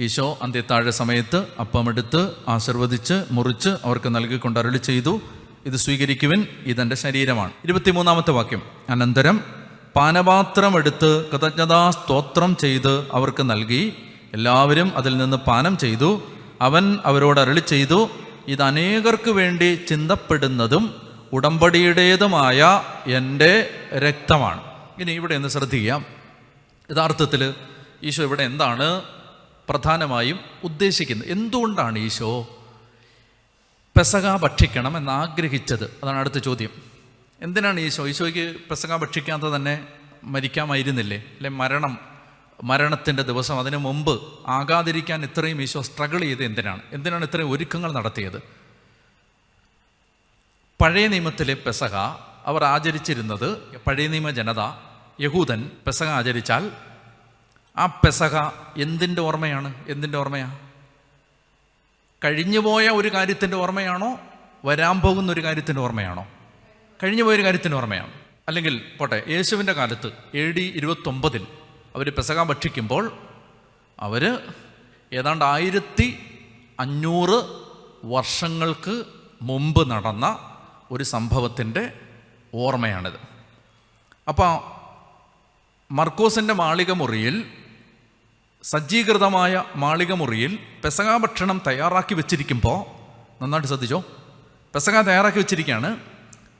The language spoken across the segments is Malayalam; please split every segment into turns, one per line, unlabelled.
ഈശോ അന്ത്യത്താഴ സമയത്ത് അപ്പമെടുത്ത് ആശീർവദിച്ച് മുറിച്ച് അവർക്ക് നൽകിക്കൊണ്ട് അരളി ചെയ്തു. ഇത് സ്വീകരിക്കുവിൻ ഇതെന്റെ ശരീരമാണ്. ഇരുപത്തിമൂന്നാമത്തെ വാക്യം. അനന്തരം പാനപാത്രം എടുത്ത് കൃതജ്ഞതാ സ്തോത്രം ചെയ്ത് അവർക്ക് നൽകി. എല്ലാവരും അതിൽ നിന്ന് പാനം ചെയ്തു. അവൻ അവരോട് അരളി ചെയ്തു ഇത് അനേകർക്ക് വേണ്ടി ചിന്തപ്പെടുന്നതും ഉടമ്പടിയുടേതുമായ എന്റെ രക്തമാണ്. ഇനി ഇവിടെ ഒന്ന് ശ്രദ്ധിക്കാം. യഥാർത്ഥത്തിൽ ഈശോ ഇവിടെ എന്താണ് പ്രധാനമായും ഉദ്ദേശിക്കുന്നത്. എന്തുകൊണ്ടാണ് ഈശോ പെസക ഭക്ഷിക്കണം എന്നാഗ്രഹിച്ചത് അതാണ് അടുത്ത ചോദ്യം. എന്തിനാണ് ഈശോ? ഈശോയ്ക്ക് പെസക ഭക്ഷിക്കാതെ തന്നെ മരിക്കാമായിരുന്നില്ലേ? അല്ലെ മരണം മരണത്തിന്റെ ദിവസം അതിനു മുമ്പ് ആകാതിരിക്കാൻ ഇത്രയും ഈശോ സ്ട്രഗിൾ ചെയ്ത് എന്തിനാണ്? എന്തിനാണ് ഇത്രയും ഒരുക്കങ്ങൾ നടത്തിയത്? പഴയ നിയമത്തിലെ പെസക അവർ ആചരിച്ചിരുന്നത് പഴയ നിയമ ജനത യഹൂദൻ പെസക ആചരിച്ചാൽ ആ പെസഹ എന്തിന്റെ ഓർമ്മയാണ്? എന്തിന്റെ ഓർമ്മയാണ് കഴിഞ്ഞുപോയ ഒരു കാര്യത്തിന്റെ ഓർമ്മയാണോ? വരാൻ പോകുന്ന ഒരു കാര്യത്തിന്റെ ഓർമ്മയാണോ? കഴിഞ്ഞുപോയ ഒരു കാര്യത്തിന്റെ ഓർമ്മയാണ്. അല്ലെങ്കിൽ പോട്ടെ യേശുവിന്റെ കാലത്ത് എ ഡി ഇരുപത്തൊമ്പതിൽ അവർ പെസക ഭക്ഷിക്കുമ്പോൾ അവർ ഏതാണ്ട് ആയിരത്തി അഞ്ഞൂറ് വർഷങ്ങൾക്ക് മുമ്പ് നടന്ന ഒരു സംഭവത്തിന്റെ ഓർമ്മയാണിത്. അപ്പോൾ മർക്കോസിന്റെ മാളിക മുറിയിൽ സജ്ജീകൃതമായ മാളിക മുറിയിൽ പെസക ഭക്ഷണം തയ്യാറാക്കി വെച്ചിരിക്കുമ്പോൾ നന്നായിട്ട് ശ്രദ്ധിച്ചോ? പെസക തയ്യാറാക്കി വെച്ചിരിക്കുകയാണ്.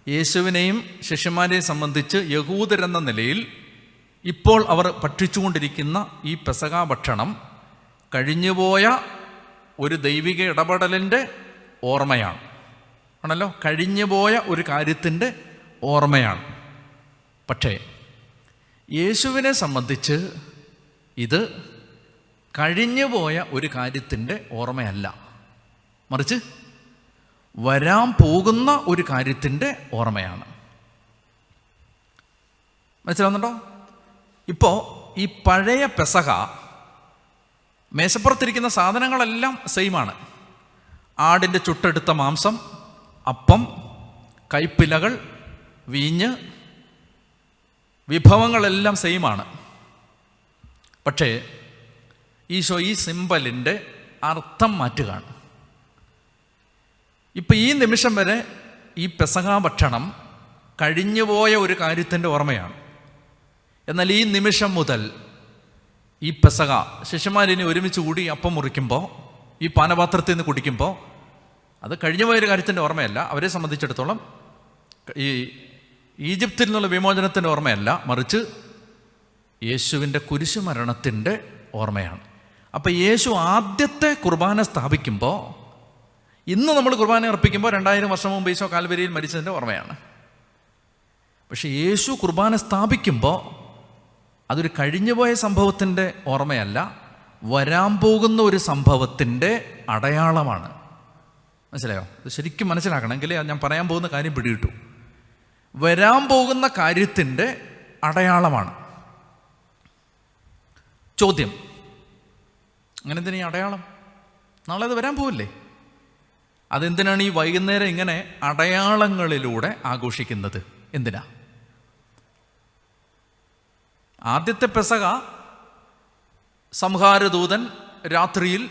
യേശുവിനെയും ശിഷ്യന്മാരെയും സംബന്ധിച്ച് യഹൂദരെന്ന നിലയിൽ ഇപ്പോൾ അവർ ഭക്ഷിച്ചുകൊണ്ടിരിക്കുന്ന ഈ പെസക ഭക്ഷണം കഴിഞ്ഞുപോയ ഒരു ദൈവിക ഇടപെടലിന്റെ ഓർമ്മയാണ്. ആണല്ലോ? കഴിഞ്ഞുപോയ ഒരു കാര്യത്തിന്റെ ഓർമ്മയാണ്. പക്ഷേ യേശുവിനെ സംബന്ധിച്ച് ഇത് കഴിഞ്ഞുപോയ ഒരു കാര്യത്തിന്റെ ഓർമ്മയല്ല. മറിച്ച് വരാൻ പോകുന്ന ഒരു കാര്യത്തിന്റെ ഓർമ്മയാണ്. മനസ്സിലാവുന്നുണ്ടോ? ഇപ്പോൾ ഈ പഴയ പെസക മേശപ്പുറത്തിരിക്കുന്ന സാധനങ്ങളെല്ലാം സെയിമാണ്. ആടിന്റെ ചുട്ടെടുത്ത മാംസം അപ്പം കൈപ്പിലകൾ വീഞ്ഞ് വിഭവങ്ങളെല്ലാം സെയിമാണ്. പക്ഷേ ഈശോ ഈ സിമ്പലിന്റെ അർത്ഥം മാറ്റുകയാണ്. ഇപ്പം ഈ നിമിഷം വരെ ഈ പെസഹാ ഭക്ഷണം കഴിഞ്ഞുപോയ ഒരു കാര്യത്തിന്റെ ഓർമ്മയാണ്. എന്നാൽ ഈ നിമിഷം മുതൽ ഈ പെസക ശിഷ്യന്മാരിനി ഒരുമിച്ച് കൂടി അപ്പം മുറിക്കുമ്പോൾ ഈ പാനപാത്രത്തിൽ നിന്ന് കുടിക്കുമ്പോൾ അത് കഴിഞ്ഞുപോയ പോയൊരു കാര്യത്തിന്റെ ഓർമ്മയല്ല. അവരെ സംബന്ധിച്ചിടത്തോളം ഈ ഈജിപ്തിൽ നിന്നുള്ള വിമോചനത്തിന്റെ ഓർമ്മയല്ല. മറിച്ച് യേശുവിന്റെ കുരിശുമരണത്തിന്റെ ഓർമ്മയാണ്. അപ്പോൾ യേശു ആദ്യത്തെ കുർബാന സ്ഥാപിക്കുമ്പോൾ ഇന്ന് നമ്മൾ കുർബാന അർപ്പിക്കുമ്പോൾ രണ്ടായിരം വർഷം മുമ്പ് ഈശോ കാൽവരിയിൽ മരിച്ചതിന്റെ ഓർമ്മയാണ്. പക്ഷെ യേശു കുർബാന സ്ഥാപിക്കുമ്പോൾ അതൊരു കഴിഞ്ഞുപോയ സംഭവത്തിന്റെ ഓർമ്മയല്ല വരാൻ പോകുന്ന ഒരു സംഭവത്തിന്റെ അടയാളമാണ്. മനസ്സിലായോ? അത് ശരിക്കും മനസ്സിലാക്കണമെങ്കിൽ ഞാൻ പറയാൻ പോകുന്ന കാര്യം പിടികിട്ടു. വരാൻ പോകുന്ന കാര്യത്തിന്റെ അടയാളമാണ്. ചോദ്യം. അങ്ങനെ ഈ അടയാളം? നാളെ അത് വരാൻ പോവില്ലേ? അതെന്തിനാണ് ഈ വൈകുന്നേരം ഇങ്ങനെ അടയാളങ്ങളിലൂടെ ആഘോഷിക്കുന്നത്? എന്തിനാ? ആദ്യത്തെ പെസക സംഹാരദൂതൻ രാത്രിയിൽ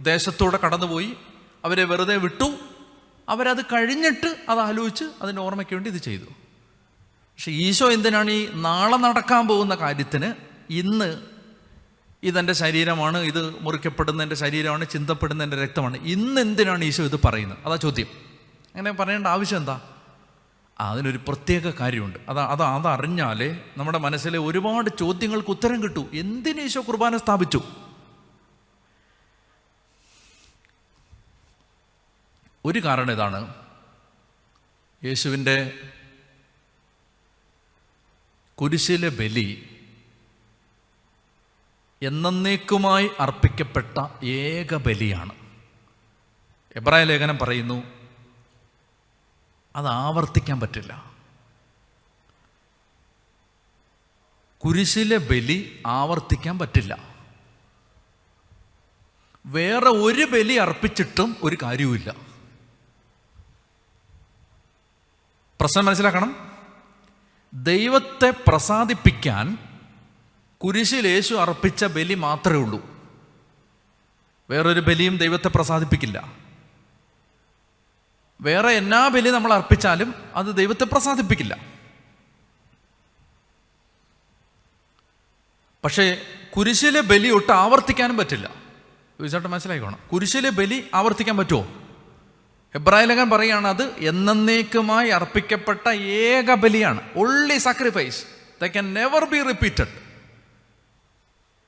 ദേശത്തൂടെ കടന്നുപോയി അവരെ വെറുതെ വിട്ടു. അവരത് കഴിഞ്ഞിട്ട് അത് ആലോചിച്ച് അതിന്റെ ഓർമ്മയ്ക്ക് വേണ്ടി ഇത് ചെയ്തു. പക്ഷേ ഈശോ എന്തിനാണ് ഈ നാളെ നടക്കാൻ പോകുന്ന കാര്യത്തിന് ഇന്ന് ഇതെന്റെ ശരീരമാണ് ഇത് മുറിക്കപ്പെടുന്ന എന്റെ ശരീരമാണ് ചിന്തപ്പെടുന്ന എന്റെ രക്തമാണ്. ഇന്ന് എന്തിനാണ് ഈശോ ഇത് പറയുന്നത്? അതാ ചോദ്യം. അങ്ങനെ പറയേണ്ട ആവശ്യം എന്താ? അതിനൊരു പ്രത്യേക കാര്യമുണ്ട്. അതാ അത് അതറിഞ്ഞാലേ നമ്മുടെ മനസ്സിലെ ഒരുപാട് ചോദ്യങ്ങൾക്ക് ഉത്തരം കിട്ടൂ. എന്തിന് ഈശോ കുർബാന സ്ഥാപിച്ചു? ഒരു കാരണം ഇതാണ്. യേശുവിന്റെ കുരിശിലെ ബലി എന്നേക്കുമായി അർപ്പിക്കപ്പെട്ട ഏക ബലിയാണ്. എബ്രായ ലേഖനം പറയുന്നു അത് ആവർത്തിക്കാൻ പറ്റില്ല. കുരിശിലെ ബലി ആവർത്തിക്കാൻ പറ്റില്ല. വേറെ ഒരു ബലി അർപ്പിച്ചിട്ടും ഒരു കാര്യവുമില്ല. പ്രശ്നം മനസ്സിലാക്കണം. ദൈവത്തെ പ്രസാദിപ്പിക്കാൻ കുരിശിൽ യേശു അർപ്പിച്ച ബലി മാത്രമേ ഉള്ളൂ. വേറൊരു ബലിയും ദൈവത്തെ പ്രസാദിപ്പിക്കില്ല. വേറെ എന്നാ ബലി നമ്മൾ അർപ്പിച്ചാലും അത് ദൈവത്തെ പ്രസാദിപ്പിക്കില്ല. പക്ഷേ കുരിശിലെ ബലി ഒട്ട് ആവർത്തിക്കാനും പറ്റില്ല. ചോദിച്ചോട്ട് മനസ്സിലായിക്കോണം. കുരിശിലെ ബലി ആവർത്തിക്കാൻ പറ്റുമോ? എബ്രാഹിലകൻ പറയുകയാണ് അത് എന്നേക്കുമായി അർപ്പിക്കപ്പെട്ട ഏക ബലിയാണ്. Only sacrifice that can never be repeated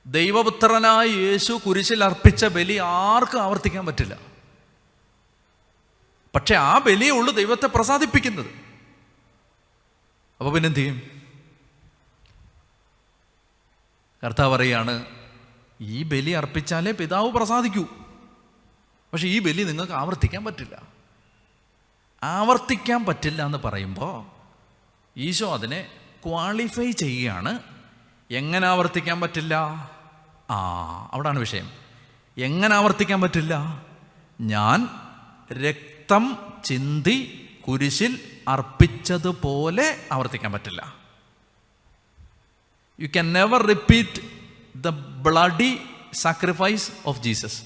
ദൈവപുത്രനായ യേശു കുരിശിൽ അർപ്പിച്ച ബലി ആർക്കും ആവർത്തിക്കാൻ പറ്റില്ല. പക്ഷെ ആ ബലിയേ ഉള്ളൂ ദൈവത്തെ പ്രസാദിപ്പിക്കുന്നത്. അപ്പൊ പിന്നെന്ത് ചെയ്യും കർത്താവ് പറയാണ് ഈ ബലി അർപ്പിച്ചാലേ പിതാവ് പ്രസാദിക്കൂ. പക്ഷെ ഈ ബലി നിങ്ങൾക്ക് ആവർത്തിക്കാൻ പറ്റില്ല. ആവർത്തിക്കാൻ പറ്റില്ല എന്ന് പറയുമ്പോൾ ഈശോ അതിനെ ക്വാളിഫൈ ചെയ്യുകയാണ്. എങ്ങനെ ആവർത്തിക്കാൻ പറ്റില്ല? ആ അവിടാണ് വിഷയം. എങ്ങനെ ആവർത്തിക്കാൻ പറ്റില്ല? ഞാൻ രക്തം ചിന്തി കുരിശിൽ അർപ്പിച്ചതുപോലെ ആവർത്തിക്കാൻ പറ്റില്ല. You can never repeat the bloody sacrifice of Jesus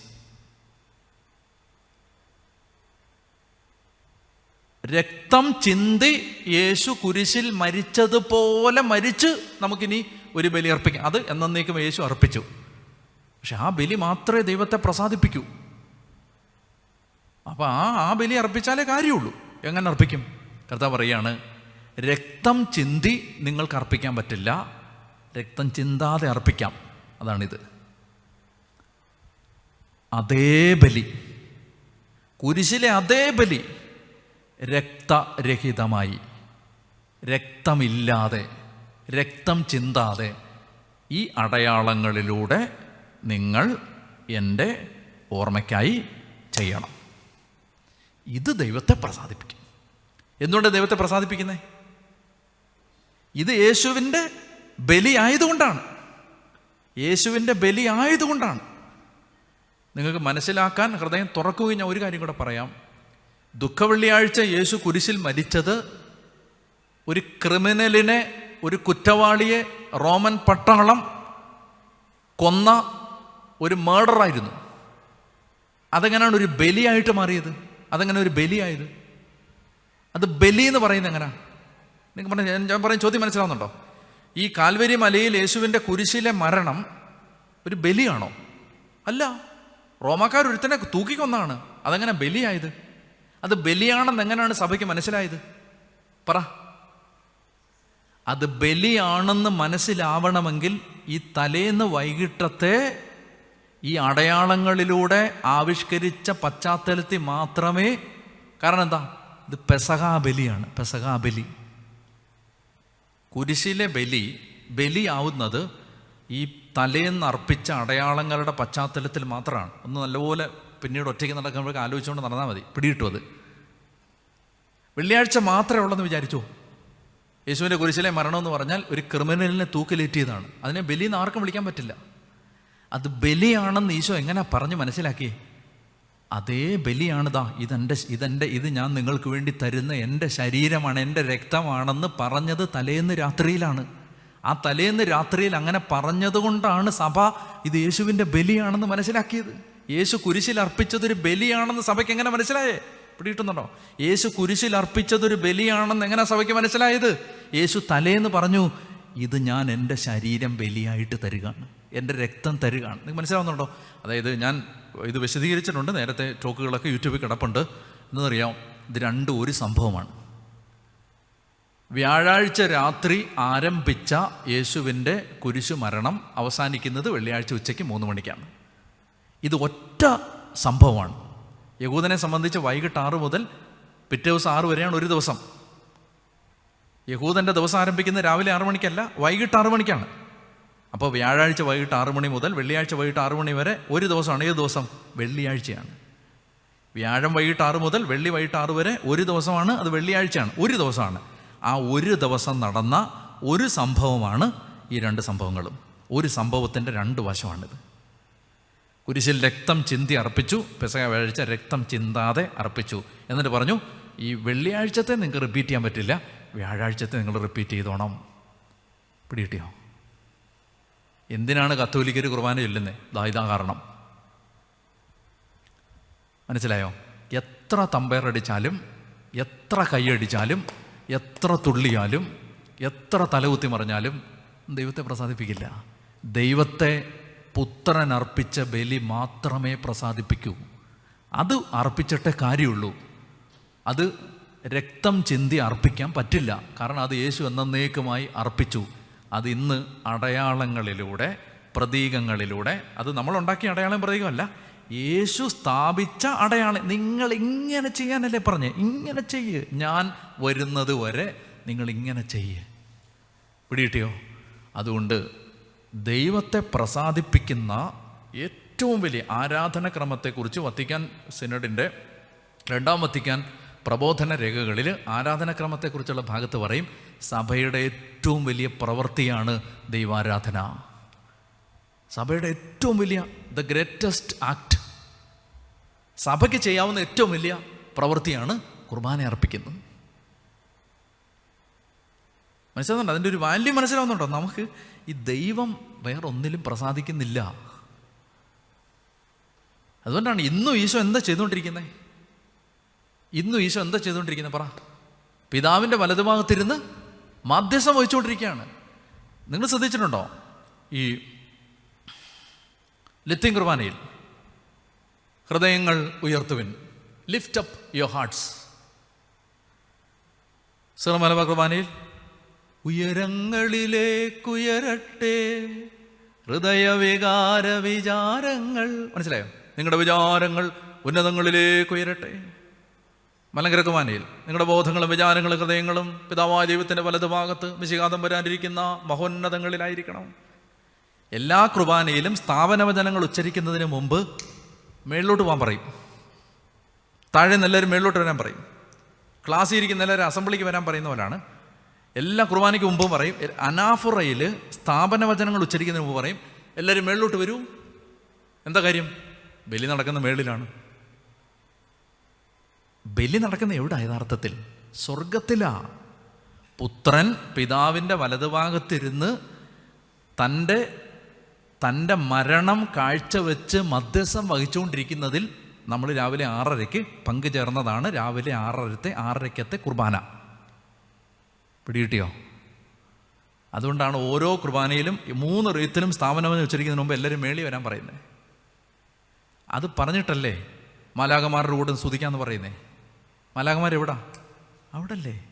രക്തം ചിന്തി യേശു കുരിശിൽ മരിച്ചതുപോലെ മരിച്ച് നമുക്കിനി ഒരു ബലി അർപ്പിക്കാം അത് എന്നേക്കും യേശു അർപ്പിച്ചു. പക്ഷെ ആ ബലി മാത്രമേ ദൈവത്തെ പ്രസാദിപ്പിക്കൂ. അപ്പോൾ ആ ആ ബലി അർപ്പിച്ചാലേ കാര്യമുള്ളൂ. എങ്ങനെ അർപ്പിക്കും? കർത്താവ് പറയാണ് രക്തം ചിന്തി നിങ്ങൾക്ക് അർപ്പിക്കാൻ പറ്റില്ല. രക്തം ചിന്താതെ അർപ്പിക്കാം. അതാണിത്. അതേ ബലി. കുരിശിലെ അതേ ബലി രക്തരഹിതമായി. രക്തമില്ലാതെ. രക്തം ചിന്താതെ ഈ അടയാളങ്ങളിലൂടെ നിങ്ങൾ എന്റെ ഓർമ്മയ്ക്കായി ചെയ്യണം. ഇത് ദൈവത്തെ പ്രസാദിപ്പിക്കും. എന്തുകൊണ്ട് ദൈവത്തെ പ്രസാദിപ്പിക്കുന്നത് ഇത് യേശുവിന്റെ ബലി ആയതുകൊണ്ടാണ്. യേശുവിന്റെ ബലി ആയതുകൊണ്ടാണ്. നിങ്ങൾക്ക് മനസ്സിലാക്കാൻ ഹൃദയം തുറക്കുകയും ഞാൻ ഒരു കാര്യം കൂടെ പറയാം. ദുഃഖവെള്ളിയാഴ്ച യേശു കുരിശിൽ മരിച്ചത് ഒരു ക്രിമിനലിനെ ഒരു കുറ്റവാളിയെ റോമൻ പട്ടാളം കൊന്ന ഒരു മേഡറായിരുന്നു അതെങ്ങനെയാണ് ഒരു ബലിയായിട്ട് മാറിയത്? അതെങ്ങനെ ഒരു ബലിയായത്? അത് ബലി എന്ന് പറയുന്നത് എങ്ങനെ നിങ്ങൾ പറഞ്ഞ ഞാൻ പറയും ചോദ്യം മനസ്സിലാവുന്നുണ്ടോ? ഈ കാൽവരി മലയിൽ യേശുവിന്റെ കുരിശിലെ മരണം ഒരു ബലിയാണോ? അല്ല. റോമാക്കാർ ഒരുത്തനെ തൂക്കിക്കൊന്നാണ്. അതെങ്ങനെ ബലിയായത്? അത് ബലിയാണെന്ന് എങ്ങനെയാണ് സഭയ്ക്ക് മനസ്സിലായത്? പറ. അത് ബലിയാണെന്ന് മനസ്സിലാവണമെങ്കിൽ ഈ തലേന്ന് വൈകിട്ടത്തെ ഈ അടയാളങ്ങളിലൂടെ ആവിഷ്കരിച്ച പശ്ചാത്തലത്തിൽ മാത്രമേ കാരണം എന്താ? ഇത് പെസഹാ ബലിയാണ് പെസഹാ ബലി. കുരിശിലെ ബലി ബലിയാവുന്നത് ഈ തലേന്ന് അർപ്പിച്ച അടയാളങ്ങളുടെ പശ്ചാത്തലത്തിൽ മാത്രമാണ്. ഒന്ന് നല്ലപോലെ പിന്നീട് ഒറ്റയ്ക്ക് നടക്കുമ്പോഴേക്ക് ആലോചിച്ചുകൊണ്ട് നടന്നാൽ മതി. പിടിയിട്ടു അത്. വെള്ളിയാഴ്ച മാത്രമേ ഉള്ളെന്ന് വിചാരിച്ചു? യേശുവിന്റെ കുരിശിലെ മരണം എന്ന് പറഞ്ഞാൽ ഒരു ക്രിമിനലിനെ തൂക്കിലേറ്റിയതാണ്. അതിനെ ബലി എന്ന് ആർക്കും വിളിക്കാൻ പറ്റില്ല. അത് ബലിയാണെന്ന് ഈശോ എങ്ങനെ പറഞ്ഞ് മനസ്സിലാക്കി അതേ ബലിയാണിതാ ഇതെന്റെ ഇതെന്റെ ഇത് ഞാൻ നിങ്ങൾക്ക് വേണ്ടി തരുന്ന എന്റെ ശരീരമാണ് എന്റെ രക്തമാണെന്ന് പറഞ്ഞത് തലേന്ന് രാത്രിയിലാണ്. ആ തലേന്ന് രാത്രിയിൽ അങ്ങനെ പറഞ്ഞതുകൊണ്ടാണ് സഭ ഇത് യേശുവിന്റെ ബലിയാണെന്ന് മനസ്സിലാക്കിയത്. യേശു കുരിശിൽ അർപ്പിച്ചതൊരു ബലിയാണെന്ന് സഭയ്ക്ക് എങ്ങനെ മനസ്സിലായേ? പിടിയിട്ടുന്നുണ്ടോ യേശു കുരിശിൽ അർപ്പിച്ചതൊരു ബലിയാണെന്ന് എങ്ങനെ സഭയ്ക്ക് മനസ്സിലായത്? യേശു തലേന്ന് പറഞ്ഞു ഇത് ഞാൻ എന്റെ ശരീരം ബലിയായിട്ട് തരികയാണ്. എന്റെ രക്തം തരികയാണ്. നിങ്ങൾക്ക് മനസ്സിലാവുന്നുണ്ടോ? അതായത് ഞാൻ ഇത് വിശദീകരിച്ചിട്ടുണ്ട്. നേരത്തെ ടോക്കുകളൊക്കെ യൂട്യൂബിൽ കിടപ്പുണ്ട്. എന്നറിയാം ഇത് രണ്ടും ഒരു സംഭവമാണ്. വ്യാഴാഴ്ച രാത്രി ആരംഭിച്ച യേശുവിന്റെ കുരിശു മരണം അവസാനിക്കുന്നത് വെള്ളിയാഴ്ച ഉച്ചയ്ക്ക് മൂന്ന് മണിക്കാണ്. ഇത് ഒറ്റ സംഭവമാണ്. യഹൂദനെ സംബന്ധിച്ച് വൈകിട്ട് ആറ് മുതൽ പിറ്റേ ദിവസം ആറ് വരെയാണ് ഒരു ദിവസം. യഹൂദന്റെ ദിവസം ആരംഭിക്കുന്നത് രാവിലെ ആറു മണിക്കല്ല വൈകിട്ട് ആറു മണിക്കാണ്. അപ്പോൾ വ്യാഴാഴ്ച വൈകിട്ട് ആറു മണി മുതൽ വെള്ളിയാഴ്ച വൈകിട്ട് ആറു മണി വരെ ഒരു ദിവസമാണ്. ഏത് ദിവസം? വെള്ളിയാഴ്ചയാണ്. വ്യാഴം വൈകിട്ട് ആറ് മുതൽ വെള്ളി വൈകിട്ട് ആറ് വരെ ഒരു ദിവസമാണ് അത് വെള്ളിയാഴ്ചയാണ്. ഒരു ദിവസമാണ്. ആ ഒരു ദിവസം നടന്ന ഒരു സംഭവമാണ് ഈ രണ്ട് സംഭവങ്ങളും. ഒരു സംഭവത്തിന്റെ രണ്ട് വശമാണിത്. കുരിശിൽ രക്തം ചിന്തി അർപ്പിച്ചു പെസക വ്യാഴ്ച രക്തം ചിന്താതെ അർപ്പിച്ചു. എന്നിട്ട് പറഞ്ഞു ഈ വെള്ളിയാഴ്ചത്തെ നിങ്ങൾക്ക് റിപ്പീറ്റ് ചെയ്യാൻ പറ്റില്ല. വ്യാഴാഴ്ചത്തെ നിങ്ങൾ റിപ്പീറ്റ് ചെയ്തോണം. പിടികിട്ടിയോ? എന്തിനാണ് കത്തോലിക്കർ കുർബാന ചൊല്ലുന്നത് ദാ ഇതാ കാരണം. മനസ്സിലായോ? എത്ര തമ്പേറടിച്ചാലും എത്ര കൈയടിച്ചാലും എത്ര തുള്ളിയാലും എത്ര തലകുത്തി മറിഞ്ഞാലും ദൈവത്തെ പ്രസാദിപ്പിക്കില്ല. ദൈവത്തെ പുത്രൻ അർപ്പിച്ച ബലി മാത്രമേ പ്രസാദിപ്പിക്കൂ. അത് അർപ്പിച്ചിട്ടേ കാര്യമുള്ളൂ. അത് രക്തം ചിന്തി അർപ്പിക്കാൻ പറ്റില്ല. കാരണം അത് യേശു എന്നേക്കുമായി അർപ്പിച്ചു. അത് ഇന്ന് അടയാളങ്ങളിലൂടെ പ്രതീകങ്ങളിലൂടെ അത് നമ്മൾ ഉണ്ടാക്കിയ അടയാളം പ്രതീകമല്ല. യേശു സ്ഥാപിച്ച അടയാളം. നിങ്ങൾ ഇങ്ങനെ ചെയ്യാനല്ലേ പറഞ്ഞേ? ഇങ്ങനെ ചെയ്യ്. ഞാൻ വരുന്നത് വരെ നിങ്ങൾ ഇങ്ങനെ ചെയ്യ്. പിടികിട്ടിയോ? അതുകൊണ്ട് ദൈവത്തെ പ്രസാദിപ്പിക്കുന്ന ഏറ്റവും വലിയ ആരാധനക്രമത്തെക്കുറിച്ച് വത്തിക്കാൻ സിനഡിന്റെ രണ്ടാം വത്തിക്കാൻ പ്രബോധന രേഖകളിൽ ആരാധനക്രമത്തെക്കുറിച്ചുള്ള ഭാഗത്ത് പറയും സഭയുടെ ഏറ്റവും വലിയ പ്രവൃത്തിയാണ് ദൈവാരാധന. സഭയുടെ ഏറ്റവും വലിയ ദ ഗ്രേറ്റസ്റ്റ് ആക്ട്. സഭയ്ക്ക് ചെയ്യാവുന്ന ഏറ്റവും വലിയ പ്രവൃത്തിയാണ് കുർബാന അർപ്പിക്കുന്നത്. മനസ്സിലാവുന്നുണ്ട്? അതിന്റെ ഒരു വാല്യൂ മനസ്സിലാവുന്നുണ്ടോ? നമുക്ക് ഈ ദൈവം വേറെ ഒന്നിലും പ്രസാദിക്കുന്നില്ല. അതുകൊണ്ടാണ് ഇന്നും ഈശോ എന്താ ചെയ്തുകൊണ്ടിരിക്കുന്നത് ഇന്നും ഈശോ എന്താ ചെയ്തുകൊണ്ടിരിക്കുന്നത്? പറ. പിതാവിന്റെ വലതുഭാഗത്തിരുന്ന് മധ്യസ്ഥം വഹിച്ചുകൊണ്ടിരിക്കുകയാണ്. നിങ്ങൾ ശ്രദ്ധിച്ചിട്ടുണ്ടോ? ഈ ലത്തിൻ കുർബാനയിൽ ഹൃദയങ്ങൾ ഉയർത്തുവിൻ. ലിഫ്റ്റ് അപ്പ് യുവർ ഹാർട്ട്സ് സിറമലബ കുർബാനയിൽ ഉയരങ്ങളിലേക്കുയരട്ടെ ഹൃദയവികാര വിചാരങ്ങൾ മനസ്സിലായോ? നിങ്ങളുടെ വിചാരങ്ങൾ ഉന്നതങ്ങളിലേക്ക് ഉയരട്ടെ. മലങ്കര കുർബാനയിൽ നിങ്ങളുടെ ബോധങ്ങളും വിചാരങ്ങളും ഹൃദയങ്ങളും പിതാവായ ദൈവത്തിന്റെ വലതുഭാഗത്ത് വിശികാതം വരാനിരിക്കുന്ന മഹോന്നതങ്ങളിലായിരിക്കണം. എല്ലാ കുർബാനയിലും സ്ഥാപനവചനങ്ങൾ ഉച്ചരിക്കുന്നതിന് മുമ്പ് മേളിലോട്ട് പോകാൻ പറയും. താഴെ നിന്ന് മേളിലോട്ട് വരാൻ പറയും. ക്ലാസ്സിൽ ഇരിക്കുന്ന എല്ലാവരും അസംബ്ലിക്ക് വരാൻ പറയുന്നവരാണ് എല്ലാ കുർബാനയ്ക്ക് മുമ്പും പറയും. അനാഫുറയിൽ സ്ഥാപനവചനങ്ങൾ ഉച്ചരിക്കുന്നതിന് മുമ്പ് പറയും. എല്ലാവരും മേളിലോട്ട് വരൂ. എന്താ കാര്യം? ബലി നടക്കുന്ന മേളിലാണ്. ബലി നടക്കുന്ന എവിടെ യഥാർത്ഥത്തിൽ? സ്വർഗത്തിലാ പുത്രൻ പിതാവിന്റെ വലതുഭാഗത്തിരുന്ന് തന്റെ തന്റെ മരണം കാഴ്ചവെച്ച് മധ്യസ്ഥം വഹിച്ചുകൊണ്ടിരിക്കുന്നതിൽ നമ്മൾ രാവിലെ ആറരയ്ക്ക് പങ്കുചേർന്നതാണ് രാവിലെ ആറരത്തെ ആറരയ്ക്കത്തെ കുർബാന. പിടികിട്ടിയോ? അതുകൊണ്ടാണ് ഓരോ കുർബാനയിലും മൂന്ന് റീത്തിലും സ്ഥാപനമെന്ന് വെച്ചിരിക്കുന്നതിന് മുമ്പ് എല്ലാവരും മേളി വരാൻ പറയുന്നത് അത് പറഞ്ഞിട്ടല്ലേ? മാലാകമാരുടെ കൂടെ സ്തുതിക്കാമെന്ന് പറയുന്നേ. മാലാകമാർ എവിടാ? അവിടെ അല്ലേ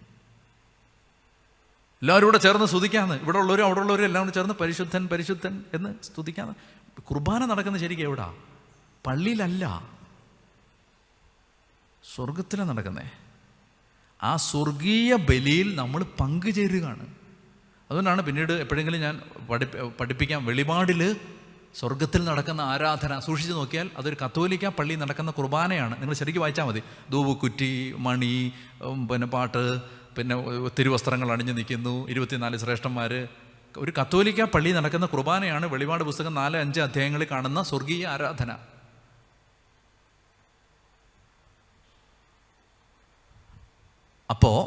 എല്ലാവരും കൂടെ ചേർന്ന് സ്തുതിക്കാന്ന്. ഇവിടെ ഉള്ളവരും അവിടെ ഉള്ളവരും എല്ലാം കൂടെ ചേർന്ന് പരിശുദ്ധൻ പരിശുദ്ധൻ എന്ന് സ്തുതിക്കാന്ന്. കുർബാന നടക്കുന്ന ശരിക്കും എവിടാ? പള്ളിയിലല്ല. സ്വർഗത്തിലാണ് നടക്കുന്നേ. ആ സ്വർഗീയ ബലിയിൽ നമ്മൾ പങ്കുചേരുകയാണ്. അതുകൊണ്ടാണ് പിന്നീട് എപ്പോഴെങ്കിലും ഞാൻ പഠി പഠിപ്പിക്കാം. വെളിപാടിൽ സ്വർഗത്തിൽ നടക്കുന്ന ആരാധന സൂക്ഷിച്ചു നോക്കിയാൽ അതൊരു കത്തോലിക്ക പള്ളി നടക്കുന്ന കുർബാനയാണ്. നിങ്ങൾ ശരിക്കും വായിച്ചാൽ മതി. ധൂവുക്കുറ്റി മണി പിന്നെ പാട്ട് പിന്നെ തിരുവസ്ത്രങ്ങൾ അണിഞ്ഞു നിൽക്കുന്നു. ഇരുപത്തിനാല് ശ്രേഷ്ഠന്മാർ ഒരു കത്തോലിക്ക പള്ളി നടക്കുന്ന കുർബാനയാണ് വെളിപാട് പുസ്തകം നാല് അഞ്ച് അധ്യായങ്ങളിൽ കാണുന്ന സ്വർഗീയ ആരാധന. അപ്പോൾ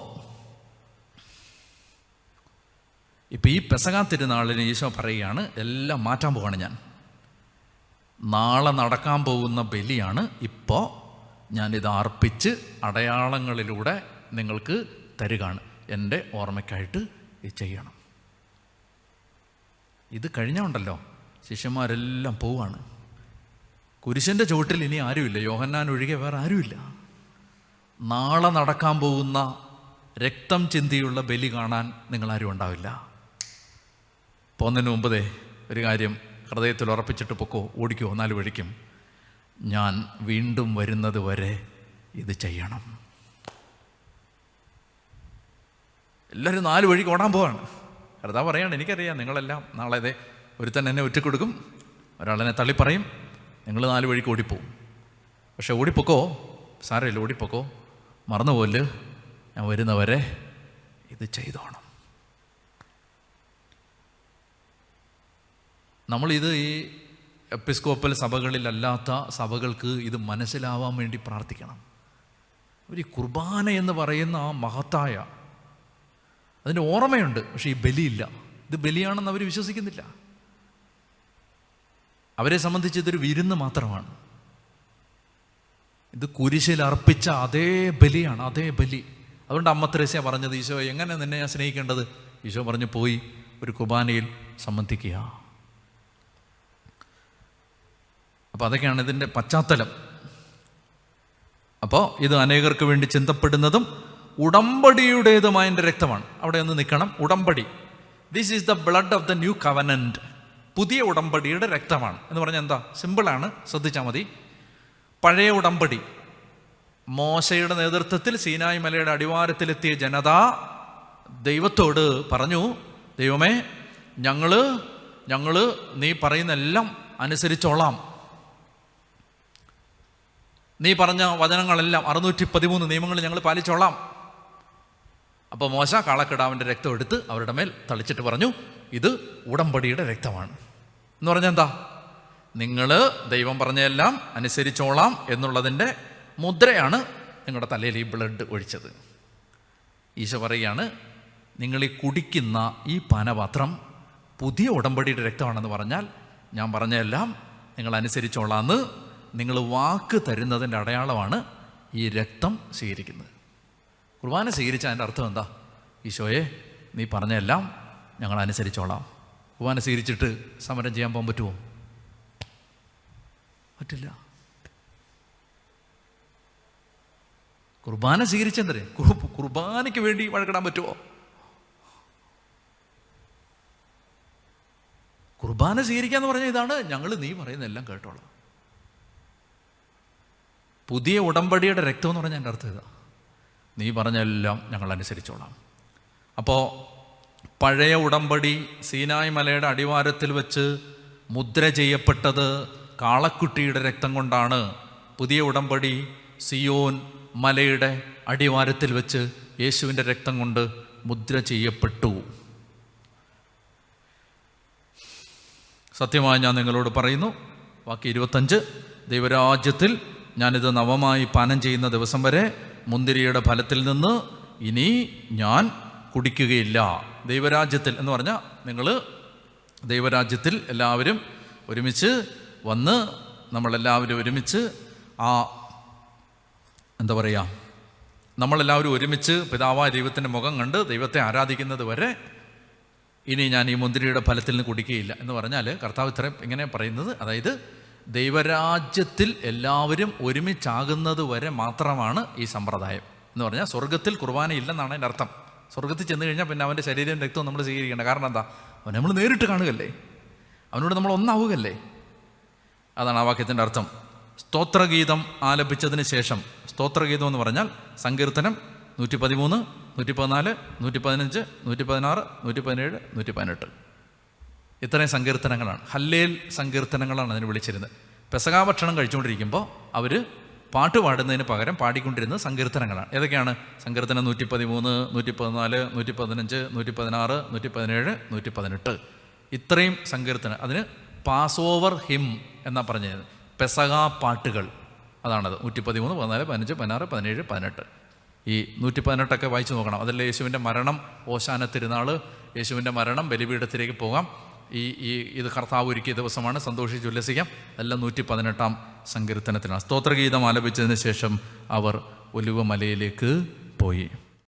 ഇപ്പം ഈ പെസകാ തിരുനാളിന് ഈശോ പറയുകയാണ് എല്ലാം മാറ്റാൻ പോവാണ് ഞാൻ. നാളെ നടക്കാൻ പോകുന്ന ബലിയാണ് ഇപ്പോൾ ഞാനിത് അർപ്പിച്ച് അടയാളങ്ങളിലൂടെ നിങ്ങൾക്ക് തരികയാണ്. എന്റെ ഓർമ്മയ്ക്കായിട്ട് ഇത് ചെയ്യണം. ഇത് കഴിഞ്ഞുണ്ടല്ലോ ശിഷ്യന്മാരെല്ലാം പോവാണ്. കുരിശിന്റെ ചുവട്ടിൽ ഇനി ആരുമില്ല. യോഹന്നാൻ ഒഴികെ വേറെ ആരുമില്ല. നാളെ നടക്കാൻ പോകുന്ന രക്തം ചിന്തിയുള്ള ബലി കാണാൻ നിങ്ങളാരും ഉണ്ടാവില്ല. പോകുന്നതിന് മുമ്പതേ ഒരു കാര്യം ഹൃദയത്തിൽ ഉറപ്പിച്ചിട്ട് പൊക്കോ ഓടിക്കോ നാല് വഴിക്കും. ഞാൻ വീണ്ടും വരുന്നത് വരെ ഇത് ചെയ്യണം. എല്ലാവരും നാല് വഴിക്ക് ഓടാൻ പോവാണ്. കർത്താവ് പറയാണ് എനിക്കറിയാം നിങ്ങളെല്ലാം നാളെ ദേ ഒരുത്തൻ എന്നെ ഒറ്റക്കൊടുക്കും ഒരാളെന്നെ തള്ളിപ്പറയും നിങ്ങൾ നാല് വഴിക്ക് ഓടിപ്പോവും. പക്ഷെ ഓടിപ്പൊക്കോ? സാരമില്ല ഓടിപ്പൊക്കോ. മറന്നുപോൽ ഞാൻ വരുന്നവരെ ഇത് ചെയ്തോണം. നമ്മളിത് ഈ എപ്പിസ്കോപ്പൽ സഭകളിലല്ലാത്ത സഭകൾക്ക് ഇത് മനസ്സിലാവാൻ വേണ്ടി പ്രാർത്ഥിക്കണം. ഒരു കുർബാന എന്ന് പറയുന്ന ആ മഹത്തായ അതിന്റെ ഓർമ്മയുണ്ട് പക്ഷേ ഈ ബലിയില്ല. ഇത് ബലിയാണെന്ന് അവർ വിശ്വസിക്കുന്നില്ല. അവരെ സംബന്ധിച്ച് ഇതൊരു വിരുന്ന് മാത്രമാണ്. ഇത് കുരിശിൽ അർപ്പിച്ച അതേ ബലിയാണ് അതേ ബലി. അതുകൊണ്ട് അമ്മ തെരേസ്യ പറഞ്ഞത് ഈശോ എങ്ങനെ നിന്നെ ഞാൻ സ്നേഹിക്കേണ്ടത്? ഈശോ പറഞ്ഞു പോയി ഒരു കുർബാനയിൽ സംബന്ധിക്കുക. അപ്പോൾ അതൊക്കെയാണ് ഇതിന്റെ പശ്ചാത്തലം. അപ്പോൾ ഇത് അനേകർക്ക് വേണ്ടി ചിന്തപ്പെടുന്നതും ഉടമ്പടിയുടേതുമായ എന്റെ രക്തമാണ്. അവിടെ ഒന്ന് നിൽക്കണം. ഉടമ്പടി. This is the blood of the new covenant പുതിയ ഉടമ്പടിയുടെ രക്തമാണ്. എന്ന് പറഞ്ഞാൽ എന്താ? സിമ്പിളാണ് ശ്രദ്ധിച്ചാൽ മതി. പഴയ ഉടമ്പടി. മോശയുടെ നേതൃത്വത്തിൽ സീനായ് മലയുടെ അടിവാരത്തിലെത്തിയ ജനത ദൈവത്തോട് പറഞ്ഞു ദൈവമേ ഞങ്ങൾ ഞങ്ങൾ നീ പറയുന്ന എല്ലാം അനുസരിച്ചോളാം. നീ പറഞ്ഞ വചനങ്ങളെല്ലാം അറുന്നൂറ്റി പതിമൂന്ന് നിയമങ്ങൾ ഞങ്ങൾ പാലിച്ചോളാം. അപ്പോൾ മോശ കാളക്കിടാവിന്റെ രക്തം എടുത്ത് അവരുടെ മേൽ തളിച്ചിട്ട് പറഞ്ഞു ഇത് ഉടമ്പടിയുടെ രക്തമാണ്. എന്ന് പറഞ്ഞാൽ എന്താ? നിങ്ങൾ ദൈവം പറഞ്ഞതെല്ലാം അനുസരിച്ചോളാം എന്നുള്ളതിന്റെ മുദ്രയാണ് നിങ്ങളുടെ തലയിൽ ഈ ബ്ലഡ് ഒഴിച്ചത്. ഈശോ പറയുകയാണ് നിങ്ങൾ ഈ കുടിക്കുന്ന ഈ പാനപാത്രം പുതിയ ഉടമ്പടിയുടെ രക്തമാണെന്ന് പറഞ്ഞാൽ ഞാൻ പറഞ്ഞതെല്ലാം നിങ്ങൾ അനുസരിച്ചോളാന്ന് നിങ്ങൾ വാക്ക് തരുന്നതിന്റെ അടയാളമാണ് ഈ രക്തം സ്വീകരിക്കുന്നത്. കുർബാന സ്വീകരിച്ച അതിന്റെ അർത്ഥം എന്താ? ഈശോയെ നീ പറഞ്ഞതെല്ലാം ഞങ്ങൾ അനുസരിച്ചോളാം. കുർബാന സ്വീകരിച്ചിട്ട് സമരം ചെയ്യാൻ പോകാൻ പറ്റുമോ? പറ്റില്ല. കുർബാന സ്വീകരിച്ചെന്തരേ? കുർബാനയ്ക്ക് വേണ്ടി വഴക്കിടാൻ പറ്റുമോ? കുർബാന സ്വീകരിക്കാന്ന് പറഞ്ഞാൽ ഇതാണ് ഞങ്ങൾ നീ പറയുന്നതെല്ലാം കേട്ടോളാം. പുതിയ ഉടമ്പടിയുടെ രക്തം എന്ന് പറഞ്ഞാൽ എന്റെ അർത്ഥം ഇതാ. നീ പറഞ്ഞെല്ലാം ഞങ്ങൾ അനുസരിച്ചോളാം. അപ്പോൾ പഴയ ഉടമ്പടി സീനായ് മലയുടെ അടിവാരത്തിൽ വെച്ച് മുദ്ര ചെയ്യപ്പെട്ടത് കാളക്കുട്ടിയുടെ രക്തം കൊണ്ടാണ്. പുതിയ ഉടമ്പടി സിയോൻ മലയുടെ അടിവാരത്തിൽ വെച്ച് യേശുവിന്റെ രക്തം കൊണ്ട് മുദ്ര ചെയ്യപ്പെട്ടു. സത്യമായി ഞാൻ നിങ്ങളോട് പറയുന്നു. ബാക്കി ഇരുപത്തഞ്ച്. ദൈവരാജ്യത്തിൽ ഞാനിത് നവമായി പാനം ചെയ്യുന്ന ദിവസം വരെ മുന്തിരിയുടെ ഫലത്തിൽ നിന്ന് ഇനി ഞാൻ കുടിക്കുകയില്ല. ദൈവരാജ്യത്തിൽ എന്ന് പറഞ്ഞാൽ നിങ്ങൾ ദൈവരാജ്യത്തിൽ എല്ലാവരും ഒരുമിച്ച് വന്ന് നമ്മളെല്ലാവരും ഒരുമിച്ച് ആ എന്താ പറയുക നമ്മളെല്ലാവരും ഒരുമിച്ച് പിതാവായ ദൈവത്തിന്റെ മുഖം കണ്ട് ദൈവത്തെ ആരാധിക്കുന്നത് വരെ ഇനി ഞാൻ ഈ മുന്തിരിയുടെ ഫലത്തിൽ നിന്ന് കുടിക്കുകയില്ല എന്ന് പറഞ്ഞാൽ കർത്താവ് ഇത്രയും ഇങ്ങനെ പറയുന്നത്. അതായത് ദൈവരാജ്യത്തിൽ എല്ലാവരും ഒരുമിച്ചാകുന്നത് വരെ മാത്രമാണ് ഈ സമ്പ്രദായം എന്ന് പറഞ്ഞാൽ സ്വർഗത്തിൽ കുർബാന ഇല്ലെന്നാണ് എന്റെ അർത്ഥം. സ്വർഗത്തിൽ ചെന്ന് കഴിഞ്ഞാൽ പിന്നെ അവന്റെ ശരീരം രക്തവും നമ്മൾ സ്വീകരിക്കേണ്ട. കാരണം എന്താ? അവൻ നമ്മൾ നേരിട്ട് കാണുകയല്ലേ? അവനോട് നമ്മൾ ഒന്നാവുകയല്ലേ? അതാണ് ആ വാക്യത്തിന്റെ അർത്ഥം. സ്തോത്രഗീതം ആലപിച്ചതിന് ശേഷം സ്തോത്രഗീതം എന്ന് പറഞ്ഞാൽ സങ്കീർത്തനം നൂറ്റി പതിമൂന്ന് നൂറ്റി പതിനാല് നൂറ്റി പതിനഞ്ച് നൂറ്റി പതിനാറ് നൂറ്റി പതിനേഴ് നൂറ്റി പതിനെട്ട് ഇത്രയും സങ്കീർത്തനങ്ങളാണ്. ഹല്ലേൽ സങ്കീർത്തനങ്ങളാണ് അതിന് വിളിച്ചിരുന്നത്. പെസകാ ഭക്ഷണം കഴിച്ചുകൊണ്ടിരിക്കുമ്പോൾ അവർ പാട്ട് പാടുന്നതിന് പകരം പാടിക്കൊണ്ടിരുന്നത് സങ്കീർത്തനങ്ങളാണ്. ഏതൊക്കെയാണ്? സങ്കീർത്തനം നൂറ്റി പതിമൂന്ന് നൂറ്റി പതിനാല് നൂറ്റി പതിനഞ്ച് നൂറ്റി പതിനാറ് നൂറ്റി പതിനേഴ് നൂറ്റി പതിനെട്ട് ഇത്രയും സങ്കീർത്തനം. അതിന് പാസ് ഓവർ ഹിം എന്നാ പറഞ്ഞത്. പെസകാ പാട്ടുകൾ. അതാണത്. നൂറ്റി പതിമൂന്ന് പതിനാല് പതിനഞ്ച് പതിനാറ് പതിനേഴ് പതിനെട്ട്. ഈ നൂറ്റി പതിനെട്ടൊക്കെ വായിച്ചു നോക്കണം. അതല്ല യേശുവിന്റെ മരണം ഓശാന തിരുനാൾ യേശുവിന്റെ മരണം ബലിപീഠത്തിലേക്ക് പോകാം. ഈ ഈ ഇത് കർത്താവ് ഒരുക്കിയ ദിവസമാണ്. സന്തോഷിച്ച് ഉല്ലസിക്കാം. എല്ലാം നൂറ്റി പതിനെട്ടാം സങ്കീർത്തനത്തിനാണ്. സ്തോത്രഗീതം ആലപിച്ചതിന് ശേഷം അവർ ഒലിവ് മലയിലേക്ക് പോയി.